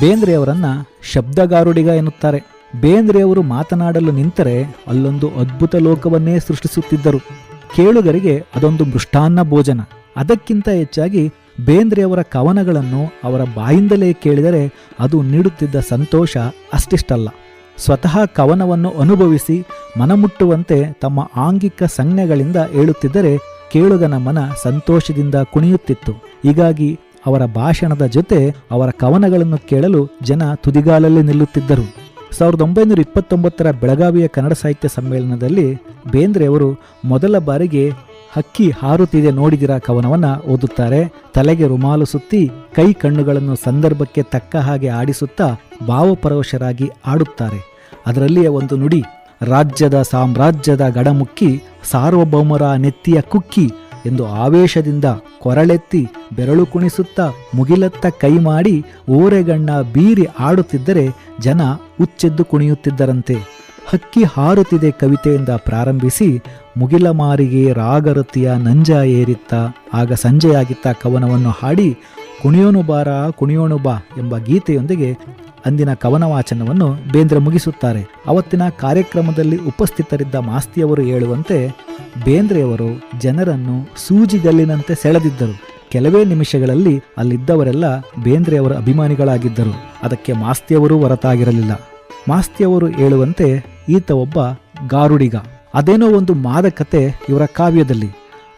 ಬೇಂದ್ರೆಯವರನ್ನ ಶಬ್ದಗಾರುಡಿಗ ಎನ್ನುತ್ತಾರೆ. ಬೇಂದ್ರೆಯವರು ಮಾತನಾಡಲು ನಿಂತರೆ ಅಲ್ಲೊಂದು ಅದ್ಭುತ ಲೋಕವನ್ನೇ ಸೃಷ್ಟಿಸುತ್ತಿದ್ದರು. ಕೇಳುಗರಿಗೆ ಅದೊಂದು ಮೃಷ್ಟಾನ್ನ ಭೋಜನ. ಅದಕ್ಕಿಂತ ಹೆಚ್ಚಾಗಿ ಬೇಂದ್ರೆಯವರ ಕವನಗಳನ್ನು ಅವರ ಬಾಯಿಂದಲೇ ಕೇಳಿದರೆ ಅದು ನೀಡುತ್ತಿದ್ದ ಸಂತೋಷ ಅಷ್ಟಿಷ್ಟಲ್ಲ. ಸ್ವತಃ ಕವನವನ್ನು ಅನುಭವಿಸಿ ಮನಮುಟ್ಟುವಂತೆ ತಮ್ಮ ಆಂಗಿಕ ಸಂಜ್ಞೆಗಳಿಂದ ಹೇಳುತ್ತಿದ್ದರೆ ಕೇಳುಗನ ಮನ ಸಂತೋಷದಿಂದ ಕುಣಿಯುತ್ತಿತ್ತು. ಹೀಗಾಗಿ ಅವರ ಭಾಷಣದ ಜೊತೆ ಅವರ ಕವನಗಳನ್ನು ಕೇಳಲು ಜನ ತುದಿಗಾಲಲ್ಲಿ ನಿಲ್ಲುತ್ತಿದ್ದರು. ಸಾವಿರದ ಒಂಬೈನೂರ ಇಪ್ಪತ್ತೊಂಬತ್ತರ ಬೆಳಗಾವಿಯ ಕನ್ನಡ ಸಾಹಿತ್ಯ ಸಮ್ಮೇಳನದಲ್ಲಿ ಬೇಂದ್ರೆ ಅವರು ಮೊದಲ ಬಾರಿಗೆ ಹಕ್ಕಿ ಹಾರುತ್ತಿದೆ ನೋಡಿದಿರ ಕವನವನ್ನು ಓದುತ್ತಾರೆ. ತಲೆಗೆ ರುಮಾಲು ಸುತ್ತಿ ಕೈ ಕಣ್ಣುಗಳನ್ನು ಸಂದರ್ಭಕ್ಕೆ ತಕ್ಕ ಹಾಗೆ ಆಡಿಸುತ್ತಾ ಭಾವಪರವಶರಾಗಿ ಆಡುತ್ತಾರೆ. ಅದರಲ್ಲಿಯ ಒಂದು ನುಡಿ, ರಾಜ್ಯದ ಸಾಮ್ರಾಜ್ಯದ ಗಡಮುಕ್ಕಿ, ಸಾರ್ವಭೌಮರ ನೆತ್ತಿಯ ಕುಕ್ಕಿ ಎಂದು ಆವೇಶದಿಂದ ಕೊರಳೆತ್ತಿ ಬೆರಳು ಕುಣಿಸುತ್ತಾ ಮುಗಿಲತ್ತ ಕೈ ಮಾಡಿ ಓರೆಗಣ್ಣ ಬೀರಿ ಆಡುತ್ತಿದ್ದರೆ ಜನ ಉಚ್ಚೆದ್ದು ಕುಣಿಯುತ್ತಿದ್ದರಂತೆ. ಹಕ್ಕಿ ಹಾರುತ್ತಿದೆ ಕವಿತೆಯಿಂದ ಪ್ರಾರಂಭಿಸಿ ಮುಗಿಲ ಮಾರಿಗೆ ರಾಗರತಿಯ ನಂಜ ಏರಿತ್ತ ಆಗ ಸಂಜೆಯಾಗಿತ್ತ ಕವನವನ್ನು ಹಾಡಿ ಕುಣಿಯೋನು ಬಾರ ಕುಣಿಯೋನು ಬಾ ಎಂಬ ಗೀತೆಯೊಂದಿಗೆ ಅಂದಿನ ಕವನ ವಾಚನವನ್ನು ಬೇಂದ್ರ ಮುಗಿಸುತ್ತಾರೆ. ಅವತ್ತಿನ ಕಾರ್ಯಕ್ರಮದಲ್ಲಿ ಉಪಸ್ಥಿತರಿದ್ದ ಮಾಸ್ತಿಯವರು ಹೇಳುವಂತೆ ಬೇಂದ್ರೆಯವರು ಜನರನ್ನು ಸೂಜಿಗಲ್ಲಿನಂತೆ ಸೆಳೆದಿದ್ದರು. ಕೆಲವೇ ನಿಮಿಷಗಳಲ್ಲಿ ಅಲ್ಲಿದ್ದವರೆಲ್ಲ ಬೇಂದ್ರೆಯವರ ಅಭಿಮಾನಿಗಳಾಗಿದ್ದರು. ಅದಕ್ಕೆ ಮಾಸ್ತಿಯವರು ಹೊರತಾಗಿರಲಿಲ್ಲ. ಮಾಸ್ತಿಯವರು ಹೇಳುವಂತೆ ಈತ ಒಬ್ಬ ಗಾರುಡಿಗ. ಅದೇನೋ ಒಂದು ಮಾದಕತೆ ಇವರ ಕಾವ್ಯದಲ್ಲಿ.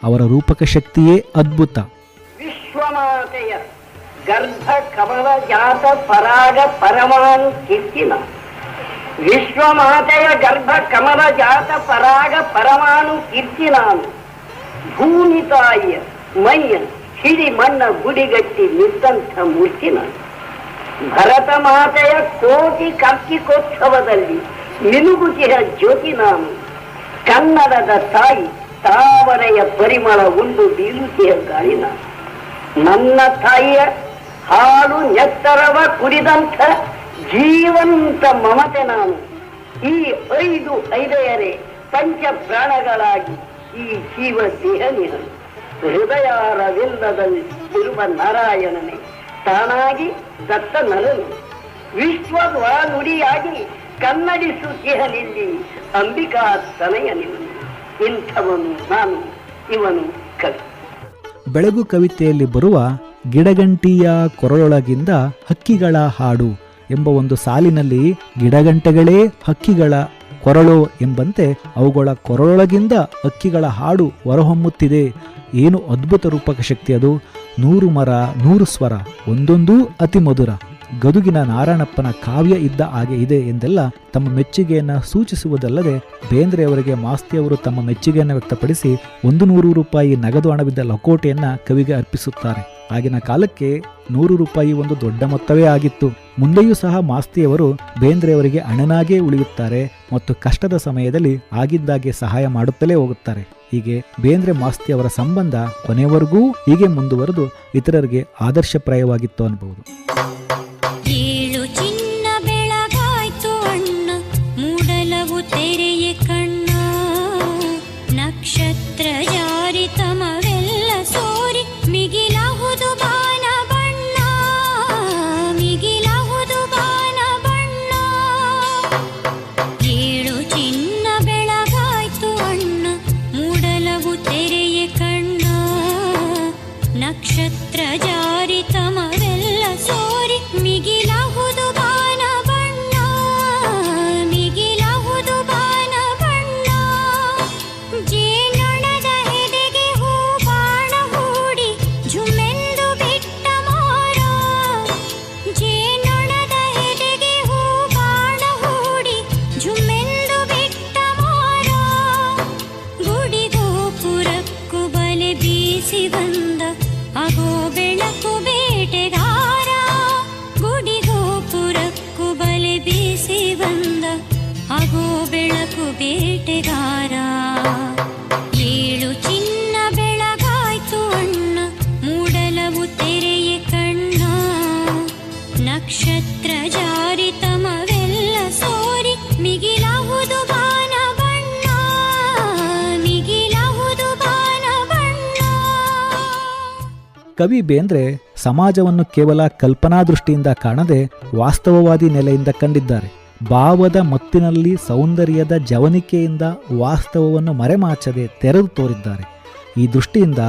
ಅವರ ರೂಪಕ ಶಕ್ತಿಯೇ ಅದ್ಭುತ. ಗರ್ಭ ಕಮಲ ಜಾತ ಪರಾಗ ಪರಮಾನು ಕೀರ್ತಿನ ವಿಶ್ವಮಾತೆಯ ಗರ್ಭ ಕಮಲ ಜಾತ ಪರಾಗ ಪರಮಾನು ಕೀರ್ತಿ ನಾನು ಭೂಮಿ ತಾಯಿಯ ಮೈಯ ಹಿಡಿ ಮಣ್ಣ, ಗುಡಿಗಟ್ಟಿ ನಿಂತಹ ಮೂರ್ತಿ ನಾನು ಭರತ ಮಾತೆಯ ಕೋಟಿ ಕಾರ್ತಿಕೋತ್ಸವದಲ್ಲಿ ನಿಲುಗುಜಿಯ ಜ್ಯೋತಿ ನಾನು ಕನ್ನಡದ ತಾಯಿ, ತಾವರೆಯ ಪರಿಮಳ ಉಂಡು ಬೀಳುತ್ತಿಯ ಗಾಳಿ ನಾನು ನನ್ನ ತಾಯಿಯ ಹಾಲು ನೆತ್ತರವ ಕುಡಿದಂಥ ಜೀವಂತ ಮಮತೆ ನಾನು. ಈ ಐದು ಐದೆಯರೆ ಪಂಚ ಪ್ರಾಣಗಳಾಗಿ ಈ ಜೀವ ದೇಹ ನಿಹನು ಹೃದಯಾರವಿಲ್ಲದಲ್ಲಿ ಇರುವ ನಾರಾಯಣನೇ, ತಾನಾಗಿ ದತ್ತ ನರನು. ವಿಶ್ವದ ನುಡಿಯಾಗಿ ಕನ್ನಡಿಸುತ್ತಿಹಲಿಲ್ಲಿ ಅಂಬಿಕಾ ತನಯನಿವನು ಇಂಥವನು ನಾನು, ಇವನು ಕವಿ. ಬೆಳಗು ಕವಿತೆಯಲ್ಲಿ ಬರುವ ಗಿಡಗಂಟಿಯ ಕೊರಳೊಳಗಿಂದ ಹಕ್ಕಿಗಳ ಹಾಡು ಎಂಬ ಒಂದು ಸಾಲಿನಲ್ಲಿ ಗಿಡಗಂಟೆಗಳೇ ಹಕ್ಕಿಗಳ ಕೊರಳು ಎಂಬಂತೆ ಅವುಗಳ ಕೊರಳೊಳಗಿಂದ ಹಕ್ಕಿಗಳ ಹಾಡು ಹೊರಹೊಮ್ಮುತ್ತಿದೆ. ಏನು ಅದ್ಭುತ ರೂಪಕ ಶಕ್ತಿ ಅದು. ನೂರು ಮರ, ನೂರು ಸ್ವರ, ಒಂದೊಂದೂ ಅತಿ ಮಧುರ. ಗದುಗಿನ ನಾರಾಯಣಪ್ಪನ ಕಾವ್ಯ ಇದ್ದ ಹಾಗೆ ಇದೆ ಎಂದೆಲ್ಲ ತಮ್ಮ ಮೆಚ್ಚುಗೆಯನ್ನು ಸೂಚಿಸುವುದಲ್ಲದೆ ಬೇಂದ್ರೆಯವರಿಗೆ ಮಾಸ್ತಿಯವರು ತಮ್ಮ ಮೆಚ್ಚುಗೆಯನ್ನು ವ್ಯಕ್ತಪಡಿಸಿ ಒಂದು ನೂರು ರೂಪಾಯಿ ನಗದು ಹಣವಿದ್ದ ಲಕೋಟೆಯನ್ನು ಕವಿಗೆ ಅರ್ಪಿಸುತ್ತಾರೆ. ಆಗಿನ ಕಾಲಕ್ಕೆ ನೂರು ರೂಪಾಯಿ ಒಂದು ದೊಡ್ಡ ಮೊತ್ತವೇ ಆಗಿತ್ತು. ಮುಂದೆಯೂ ಸಹ ಮಾಸ್ತಿಯವರು ಬೇಂದ್ರೆಯವರಿಗೆ ಅಣ್ಣನಾಗೇ ಉಳಿಯುತ್ತಾರೆ ಮತ್ತು ಕಷ್ಟದ ಸಮಯದಲ್ಲಿ ಆಗಿದ್ದಾಗೆ ಸಹಾಯ ಮಾಡುತ್ತಲೇ ಹೋಗುತ್ತಾರೆ. ಹೀಗೆ ಬೇಂದ್ರೆ ಮಾಸ್ತಿಯವರ ಸಂಬಂಧ ಕೊನೆಯವರೆಗೂ ಹೀಗೆ ಮುಂದುವರೆದು ಇತರರಿಗೆ ಆದರ್ಶಪ್ರಾಯವಾಗಿತ್ತು ಅನ್ಬಹುದು ಕವಿ ಬೇಂದ್ರೆ ಸಮಾಜವನ್ನು ಕೇವಲ ಕಲ್ಪನಾ ದೃಷ್ಟಿಯಿಂದ ಕಾಣದೆ ವಾಸ್ತವವಾದಿ ನೆಲೆಯಿಂದ ಕಂಡಿದ್ದಾರೆ. ಭಾವದ ಮತ್ತಿನಲ್ಲಿ ಸೌಂದರ್ಯದ ಜವನಿಕೆಯಿಂದ ವಾಸ್ತವವನ್ನು ಮರೆಮಾಚದೆ ತೆರೆದು ತೋರಿದ್ದಾರೆ. ಈ ದೃಷ್ಟಿಯಿಂದ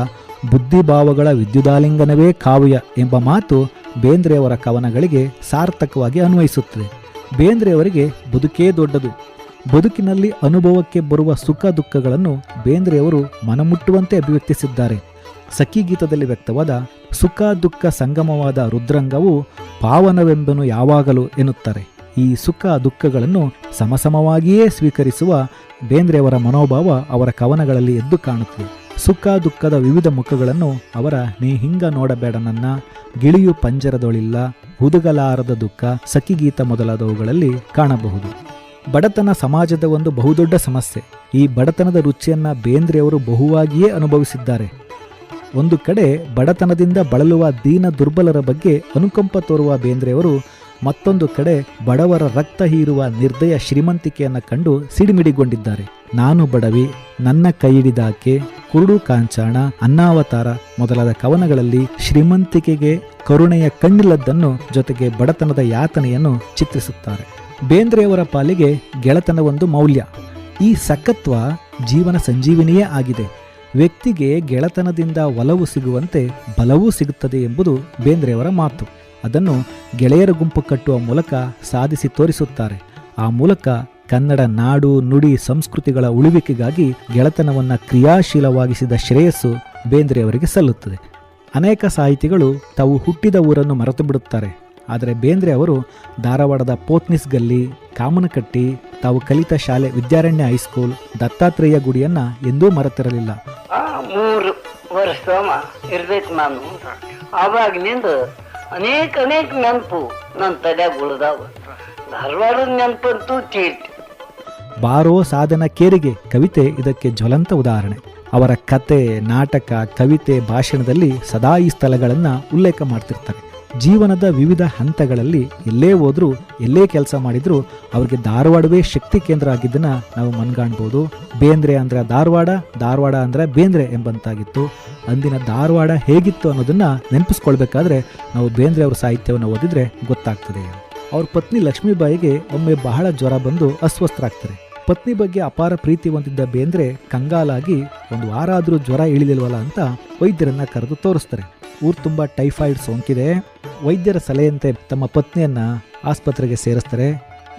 ಬುದ್ಧಿಭಾವಗಳ ವಿದ್ಯುದಾಲಿಂಗನವೇ ಕಾವ್ಯ ಎಂಬ ಮಾತು ಬೇಂದ್ರೆಯವರ ಕವನಗಳಿಗೆ ಸಾರ್ಥಕವಾಗಿ ಅನ್ವಯಿಸುತ್ತದೆ. ಬೇಂದ್ರೆಯವರಿಗೆ ಬದುಕೇ ದೊಡ್ಡದು. ಬದುಕಿನಲ್ಲಿ ಅನುಭವಕ್ಕೆ ಬರುವ ಸುಖ ದುಃಖಗಳನ್ನು ಬೇಂದ್ರೆಯವರು ಮನಮುಟ್ಟುವಂತೆ ಅಭಿವ್ಯಕ್ತಿಸಿದ್ದಾರೆ. ಸಖಿ ಗೀತದಲ್ಲಿ ವ್ಯಕ್ತವಾದ ಸುಖ ದುಃಖ ಸಂಗಮವಾದ ರುದ್ರಂಗವು ಪಾವನವೆಂಬನು ಯಾವಾಗಲೂ ಎನ್ನುತ್ತಾರೆ. ಈ ಸುಖ ದುಃಖಗಳನ್ನು ಸಮಸಮವಾಗಿಯೇ ಸ್ವೀಕರಿಸುವ ಬೇಂದ್ರೆಯವರ ಮನೋಭಾವ ಅವರ ಕವನಗಳಲ್ಲಿ ಎದ್ದು ಕಾಣುತ್ತದೆ. ಸುಖ ದುಃಖದ ವಿವಿಧ ಮುಖಗಳನ್ನು ಅವರ ನೀ ಹಿಂಗ ನೋಡಬೇಡ ನನ್ನ, ಗಿಳಿಯು ಪಂಜರದೊಳಿಲ್ಲ, ಹುದುಗಲಾರದ ದುಃಖ ಸಖಿಗೀತ ಮೊದಲಾದವುಗಳಲ್ಲಿ ಕಾಣಬಹುದು. ಬಡತನ ಸಮಾಜದ ಒಂದು ಬಹುದೊಡ್ಡ ಸಮಸ್ಯೆ. ಈ ಬಡತನದ ರುಚಿಯನ್ನ ಬೇಂದ್ರೆಯವರು ಬಹುವಾಗಿಯೇ ಅನುಭವಿಸಿದ್ದಾರೆ. ಒಂದು ಕಡೆ ಬಡತನದಿಂದ ಬಳಲುವ ದೀನ ದುರ್ಬಲರ ಬಗ್ಗೆ ಅನುಕಂಪ ತೋರುವ ಬೇಂದ್ರೆಯವರು, ಮತ್ತೊಂದು ಕಡೆ ಬಡವರ ರಕ್ತ ಹೀರುವ ನಿರ್ದಯ ಶ್ರೀಮಂತಿಕೆಯನ್ನು ಕಂಡು ಸಿಡಿಮಿಡಿಗೊಂಡಿದ್ದಾರೆ. ನಾನು ಬಡವಿ, ನನ್ನ ಕೈ ಹಿಡಿದಾಕೆ, ಕುರುಡು ಕಾಂಚಾಣ, ಅನ್ನಾವತಾರ ಮೊದಲಾದ ಕವನಗಳಲ್ಲಿ ಶ್ರೀಮಂತಿಕೆಗೆ ಕರುಣೆಯ ಕಣ್ಣಿಲ್ಲದ್ದನ್ನು ಜೊತೆಗೆ ಬಡತನದ ಯಾತನೆಯನ್ನು ಚಿತ್ರಿಸುತ್ತಾರೆ. ಬೇಂದ್ರೆಯವರ ಪಾಲಿಗೆ ಗೆಳೆತನ ಒಂದು ಮೌಲ್ಯ. ಈ ಸಖತ್ವ ಜೀವನ ಸಂಜೀವಿನಿಯೇ ಆಗಿದೆ. ವ್ಯಕ್ತಿಗೆ ಗೆಳೆತನದಿಂದ ಒಲವು ಸಿಗುವಂತೆ ಬಲವೂ ಸಿಗುತ್ತದೆ ಎಂಬುದು ಬೇಂದ್ರೆಯವರ ಮಾತು. ಅದನ್ನು ಗೆಳೆಯರ ಗುಂಪು ಕಟ್ಟುವ ಮೂಲಕ ಸಾಧಿಸಿ ತೋರಿಸುತ್ತಾರೆ. ಆ ಮೂಲಕ ಕನ್ನಡ ನಾಡು, ನುಡಿ, ಸಂಸ್ಕೃತಿಗಳ ಉಳಿವಿಕೆಗಾಗಿ ಗೆಳೆತನವನ್ನು ಕ್ರಿಯಾಶೀಲವಾಗಿಸಿದ ಶ್ರೇಯಸ್ಸು ಬೇಂದ್ರೆಯವರಿಗೆ ಸಲ್ಲುತ್ತದೆ. ಅನೇಕ ಸಾಹಿತಿಗಳು ತಾವು ಹುಟ್ಟಿದ ಊರನ್ನು ಮರೆತು ಬಿಡುತ್ತಾರೆ. ಆದರೆ ಬೇಂದ್ರೆ ಅವರು ಧಾರವಾಡದ ಪೋತ್ನಿಸ್ ಗಲ್ಲಿ, ಕಾಮನಕಟ್ಟಿ, ತಾವು ಕಲಿತ ಶಾಲೆ ವಿದ್ಯಾರಣ್ಯ ಹೈಸ್ಕೂಲ್, ದತ್ತಾತ್ರೇಯ ಗುಡಿಯನ್ನು ಎಂದೂ ಮರೆತಿರಲಿಲ್ಲ. ಮೂರು ವರ್ಷ ಇರ್ಬೇಕು ನಾನು. ಆವಾಗಿನಿಂದ ಅನೇಕ ಅನೇಕ ನೆನಪು ನನ್ನ ತಲೆಯಾಗ ಉಳಿದಾವ. ಧಾರವಾಡದ ನೆನಪಂತೂ ತೀರ್ತಿ ಬಾರೋ ಸಾಧನ ಕೇರಿಗೆ ಕವಿತೆ ಇದಕ್ಕೆ ಜ್ವಲಂತ ಉದಾಹರಣೆ. ಅವರ ಕತೆ, ನಾಟಕ, ಕವಿತೆ ಭಾಷಣದಲ್ಲಿ ಸದಾ ಈ ಸ್ಥಳಗಳನ್ನು ಉಲ್ಲೇಖ ಮಾಡ್ತಿರ್ತಾರೆ. ಜೀವನದ ವಿವಿಧ ಹಂತಗಳಲ್ಲಿ ಎಲ್ಲೇ ಹೋದರೂ, ಎಲ್ಲೇ ಕೆಲಸ ಮಾಡಿದ್ರು ಅವ್ರಿಗೆ ಧಾರವಾಡವೇ ಶಕ್ತಿ ಕೇಂದ್ರ ಆಗಿದ್ದನ್ನ ನಾವು ಮನ್ಗಾಣ್ಬೋದು. ಬೇಂದ್ರೆ ಅಂದ್ರೆ ಧಾರವಾಡ ಧಾರವಾಡ ಅಂದ್ರೆ ಬೇಂದ್ರೆ ಎಂಬಂತಾಗಿತ್ತು. ಅಂದಿನ ಧಾರವಾಡ ಹೇಗಿತ್ತು ಅನ್ನೋದನ್ನ ನೆನಪಿಸ್ಕೊಳ್ಬೇಕಾದ್ರೆ ನಾವು ಬೇಂದ್ರೆ ಅವರ ಸಾಹಿತ್ಯವನ್ನು ಓದಿದ್ರೆ ಗೊತ್ತಾಗ್ತದೆ. ಅವ್ರ ಪತ್ನಿ ಲಕ್ಷ್ಮೀಬಾಯಿಗೆ ಒಮ್ಮೆ ಬಹಳ ಜ್ವರ ಬಂದು ಅಸ್ವಸ್ಥರಾಗ್ತಾರೆ. ಪತ್ನಿ ಬಗ್ಗೆ ಅಪಾರ ಪ್ರೀತಿ ಹೊಂದಿದ್ದ ಬೇಂದ್ರೆ ಕಂಗಾಲಾಗಿ ಒಂದು ವಾರ ಆದ್ರೂ ಜ್ವರ ಇಳಿದಿಲ್ವಲ್ಲ ಅಂತ ವೈದ್ಯರನ್ನ ಕರೆದು ತೋರಿಸ್ತಾರೆ. ಊರ್ ತುಂಬ ಟೈಫಾಯ್ಡ್, ಸೋಂಕಿದೆ. ವೈದ್ಯರ ಸಲಹೆಯಂತೆ ತಮ್ಮ ಪತ್ನಿಯನ್ನ ಆಸ್ಪತ್ರೆಗೆ ಸೇರಿಸ್ತಾರೆ.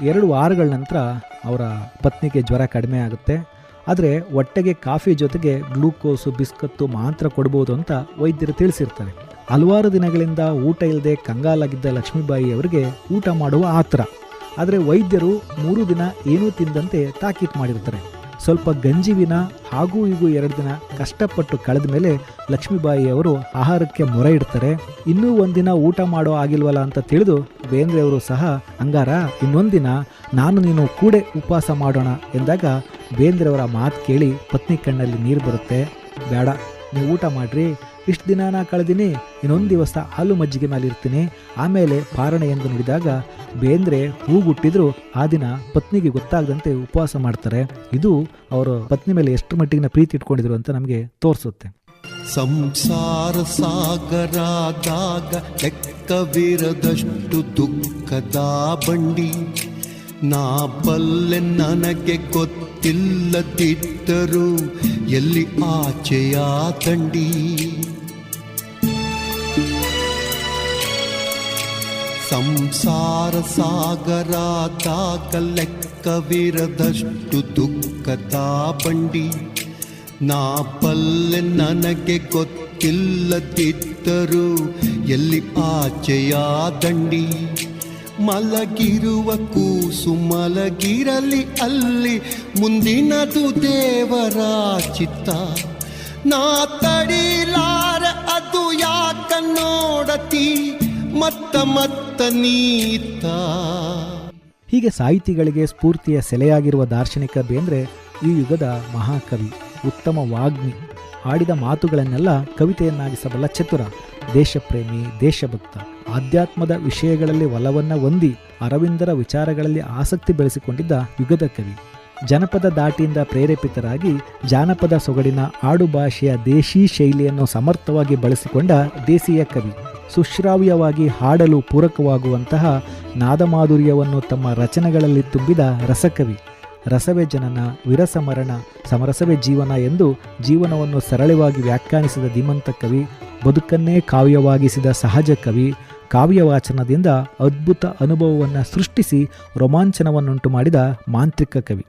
ಎರಡು ವಾರಗಳ ನಂತರ ಅವರ ಪತ್ನಿಗೆ ಜ್ವರ ಕಡಿಮೆ ಆಗುತ್ತೆ. ಆದರೆ ಹೊಟ್ಟೆಗೆ ಕಾಫಿ ಜೊತೆಗೆ ಗ್ಲೂಕೋಸು, ಬಿಸ್ಕತ್ತು ಮಾತ್ರ ಕೊಡ್ಬೋದು ಅಂತ ವೈದ್ಯರು ತಿಳಿಸಿರ್ತಾರೆ. ಹಲವಾರು ದಿನಗಳಿಂದ ಊಟ ಇಲ್ಲದೆ ಕಂಗಾಲಾಗಿದ್ದ ಲಕ್ಷ್ಮೀಬಾಯಿ ಅವರಿಗೆ ಊಟ ಮಾಡುವ ಆತರ. ಆದರೆ ವೈದ್ಯರು ಮೂರು ದಿನ ಏನೂ ತಿಂದಂತೆ ತಾಕೀತು ಮಾಡಿರ್ತಾರೆ. ಸ್ವಲ್ಪ ಗಂಜಿವಿನ ಹಾಗೂ ಹೀಗೂ ಎರಡು ದಿನ ಕಷ್ಟಪಟ್ಟು ಕಳೆದ ಮೇಲೆ ಲಕ್ಷ್ಮೀಬಾಯಿ ಅವರು ಆಹಾರಕ್ಕೆ ಮೊರೆ ಇಡ್ತಾರೆ. ಇನ್ನೂ ಒಂದಿನ ಊಟ ಮಾಡೋ ಆಗಿಲ್ವಲ್ಲ ಅಂತ ತಿಳಿದು ಬೇಂದ್ರೆ ಅವರು ಸಹ, ಹಂಗಾರ, ಇನ್ನೊಂದಿನ ನಾನು ನೀನು ಕೂಡೆ ಉಪವಾಸ ಮಾಡೋಣ ಎಂದಾಗ ಬೇಂದ್ರೆ ಅವರ ಮಾತು ಕೇಳಿ ಪತ್ನಿ ಕಣ್ಣಲ್ಲಿ ನೀರು ಬರುತ್ತೆ. ಬೇಡ, ನೀವು ಊಟ ಮಾಡ್ರಿ ಇಷ್ಟು ದಿನ ನಾ ಕಳೆದೀನಿ, ಇನ್ನೊಂದು ದಿವಸ ಹಾಲು ಮಜ್ಜಿಗೆ ಮೇಲೆ ಇರ್ತೀನಿ ಆಮೇಲೆ ಪಾರಣೆ ಎಂದು ನುಡಿದಾಗ ಬೇಂದ್ರೆ ಹೂಗುಟ್ಟಿದ್ರು, ಆ ದಿನ ಪತ್ನಿಗೆ ಗೊತ್ತಾಗದಂತೆ ಉಪವಾಸ ಮಾಡ್ತಾರೆ. ಇದು ಅವರು ಪತ್ನಿ ಮೇಲೆ ಎಷ್ಟು ಮಟ್ಟಿಗಿನ ಪ್ರೀತಿ ಇಟ್ಕೊಂಡಿದ್ರು ಅಂತ ನಮಗೆ ತೋರಿಸುತ್ತೆ. ಸಂಸಾರ ಸಾಗರಾದಾಗ ಲೆಕ್ಕವಿರದಷ್ಟು ದುಃಖದ ಬಂಡಿ. ನಾ ಬಲ್ಲೆ ನನಗೆ ಗೊತ್ತಿಲ್ಲದಿದ್ದರೂ ಎಲ್ಲಿ ಆಚೆಯ ದಂಡಿ ಸಂಸಾರ ಸಾಗರಾದಾಗ ಲೆಕ್ಕವಿರದಷ್ಟು ದುಃಖದ ಬಂಡಿ. ನಾ ಪಲ್ಲೆ ನನಗೆ ಗೊತ್ತಿಲ್ಲದಿದ್ದರು ಎಲ್ಲಿ ಆಚೆಯ ದಂಡಿ. ಮಲಗಿರುವ ಕೂಸು ಮಲಗಿರಲಿ ಅಲ್ಲಿ ಮುಂದಿನದು ದೇವರ ಚಿತ್ತ. ನಾ ತಡಿಲಾರ ಅದು ಯಾಕ ನೋಡತಿ? ಮತ್ತ ಮತ್ತ ಹೀಗೆ ಸಾಹಿತಿಗಳಿಗೆ ಸ್ಫೂರ್ತಿಯ ಸೆಲೆಯಾಗಿರುವ ದಾರ್ಶನಿಕ ಬೇಂದ್ರೆ ಈ ಯುಗದ ಮಹಾಕವಿ, ಉತ್ತಮ ವಾಗ್ಮಿ. ಆಡಿದ ಮಾತುಗಳನ್ನೆಲ್ಲ ಕವಿತೆಯನ್ನಾಗಿಸಬಲ್ಲ ಚತುರ, ದೇಶಪ್ರೇಮಿ, ದೇಶಭಕ್ತ, ಆಧ್ಯಾತ್ಮದ ವಿಷಯಗಳಲ್ಲಿ ಒಲವನ್ನ ಹೊಂದಿ ಅರವಿಂದರ ವಿಚಾರಗಳಲ್ಲಿ ಆಸಕ್ತಿ ಬೆಳೆಸಿಕೊಂಡಿದ್ದ ಯುಗದ ಕವಿ. ಜನಪದ ದಾಟಿಯಿಂದ ಪ್ರೇರೇಪಿತರಾಗಿ ಜಾನಪದ ಸೊಗಡಿನ ಆಡುಭಾಷೆಯ ದೇಶೀ ಶೈಲಿಯನ್ನು ಸಮರ್ಥವಾಗಿ ಬಳಸಿಕೊಂಡ ದೇಸಿಯ ಕವಿ. ಸುಶ್ರಾವ್ಯವಾಗಿ ಹಾಡಲು ಪೂರಕವಾಗುವಂತಹ ನಾದಮಾಧುರ್ಯವನ್ನು ತಮ್ಮ ರಚನೆಗಳಲ್ಲಿ ತುಂಬಿದ ರಸಕವಿ. ರಸವೇ ಜನನ, ವಿರಸಮರಣ, ಸಮರಸವೇ ಜೀವನ ಎಂದು ಜೀವನವನ್ನು ಸರಳವಾಗಿ ವ್ಯಾಖ್ಯಾನಿಸಿದ ಧೀಮಂತ ಕವಿ, ಬದುಕನ್ನೇ ಕಾವ್ಯವಾಗಿಸಿದ ಸಹಜ ಕವಿ ಕಾವ್ಯವಾಚನದಿಂದ ಅದ್ಭುತ ಅನುಭವವನ್ನು ಸೃಷ್ಟಿಸಿ ರೋಮಾಂಚನವನ್ನುಂಟು ಮಾಡಿದ ಮಾಂತ್ರಿಕ ಕವಿ.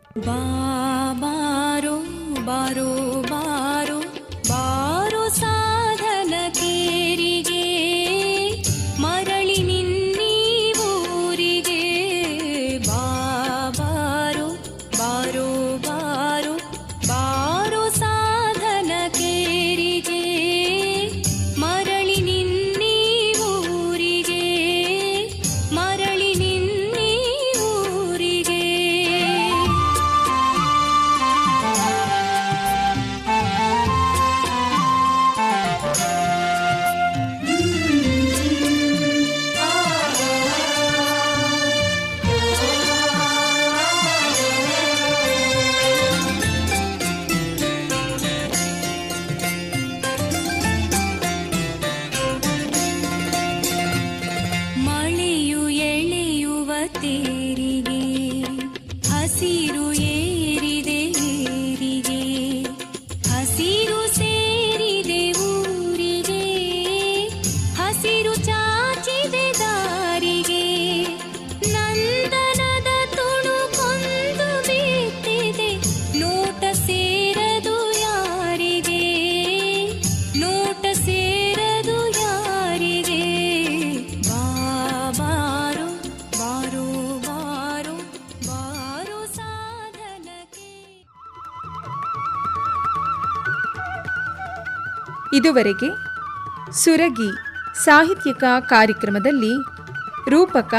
ಇದುವರೆಗೆ ಸುರಗಿ ಸಾಹಿತ್ಯಿಕ ಕಾರ್ಯಕ್ರಮದಲ್ಲಿ ರೂಪಕ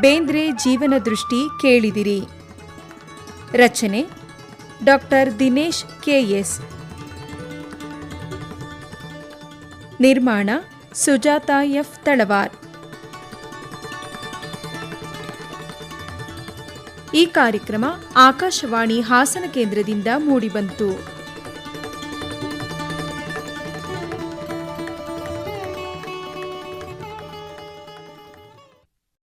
ಬೇಂದ್ರೆ ಜೀವನ ದೃಷ್ಟಿ ಕೇಳಿದಿರಿ. ರಚನೆ ಡಾಕ್ಟರ್ ದಿನೇಶ್ ಕೆಎಸ್ ನಿರ್ಮಾಣ ಸುಜಾತ ಎಫ್ ತಳವಾರ್. ಈ ಕಾರ್ಯಕ್ರಮ ಆಕಾಶವಾಣಿ ಹಾಸನ ಕೇಂದ್ರದಿಂದ ಮೂಡಿಬಂತು.